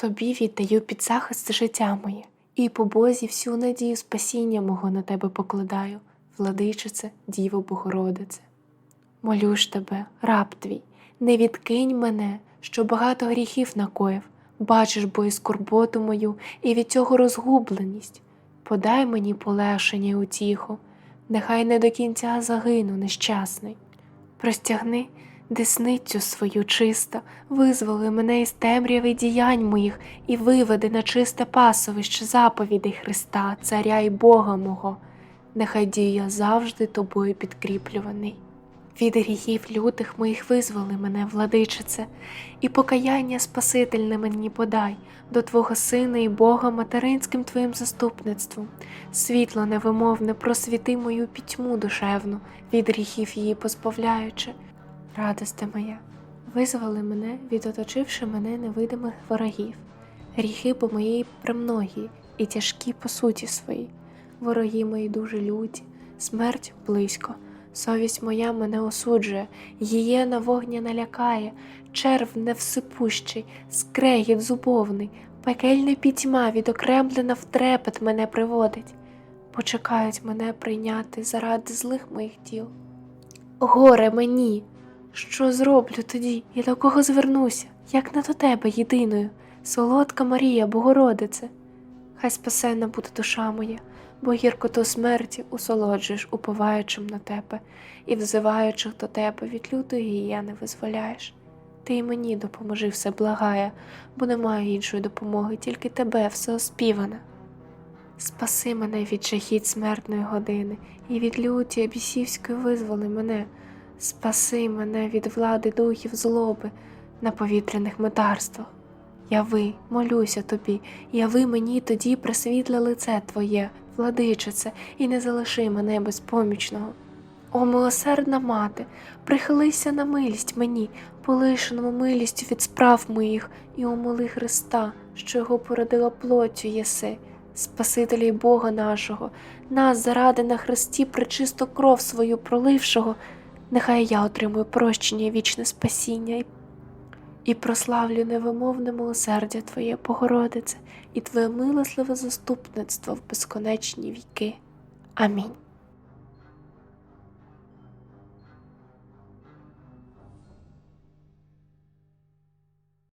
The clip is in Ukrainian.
Тобі віддаю під захист життя моє, і по Бозі всю надію спасіння мого на тебе покладаю, владичице, Діво Богородице. Молю ж тебе, раб твій, не відкинь мене, що багато гріхів накоїв, бачиш бо і скорботу мою, і від цього розгубленість. Подай мені полегшення і утіху, нехай не до кінця загину нещасний. Простягни десницю свою чисто, визволи мене із темряви діянь моїх і виведи на чисте пасовище заповідей Христа, Царя і Бога мого. Нехай дію я завжди тобою підкріплюваний. Від гріхів лютих моїх визволи мене, владичице, і покаяння Спасительне мені подай до Твого Сина і Бога материнським Твоїм заступництвом. Світло невимовне просвіти мою пітьму душевну, від гріхів її позбавляючи. Радосте моя, визволи мене від оточивши мене невидимих ворогів, гріхи бо мої премногі і тяжкі по суті своїй. Вороги мої дуже люті, смерть близько. Совість моя мене осуджує, гієна вогня налякає, черв невсипущий, скрегіт зубовний, пекельна пітьма відокремлена в трепет мене приводить. Почекають мене прийняти заради злих моїх діл. Горе мені! Що зроблю тоді і до кого звернуся, як не до тебе єдиною, солодка Марія, Богородице. Хай спасена буде душа моя, бо гіркоту смерті усолоджуєш, уповаючим на тебе, і взиваючих до тебе від лютої гієни визволяєш. Ти й мені допоможи все благає, бо не маю іншої допомоги, тільки тебе все оспіване. Спаси мене від жахіть смертної години, і від люті бісівської визволи мене. Спаси мене від влади духів злоби на повітряних метарствах. Яви, молюся тобі, яви мені тоді присвітле лице Твоє, владичице, і не залиши мене безпомічного. О, милосердна мати, прихилися на милість мені, полишеному милістю від справ моїх, і умоли Христа, що його породила плоттю єси, Спасителя й Бога нашого, нас заради на Христі пречисто кров свою пролившого, нехай я отримую прощення і вічне спасіння і прославлю невимовне милосердя Твоє, Богородице, і Твоє милосливе заступництво в безконечні віки. Амінь.